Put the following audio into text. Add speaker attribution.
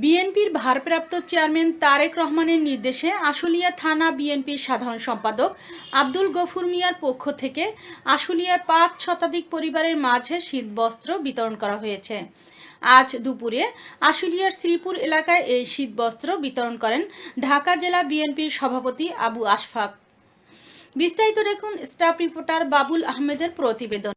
Speaker 1: বিএনপির ভারপ্রাপ্ত চেয়ারম্যান তারেক রহমানের নির্দেশে আশুলিয়া থানা বিএনপির সাধারণ সম্পাদক আব্দুল গফুর মিয়ার পক্ষ থেকে আশুলিয়ায় পাঁচ শতাধিক পরিবারের মাঝে শীতবস্ত্র বিতরণ করা হয়েছে। আজ দুপুরে আশুলিয়ার শ্রীপুর এলাকায় এই শীতবস্ত্র বিতরণ করেন ঢাকা জেলা বিএনপির সভাপতি আবু আশফাক। বিস্তারিত দেখুন স্টাফ রিপোর্টার বাবুল আহমেদের প্রতিবেদন।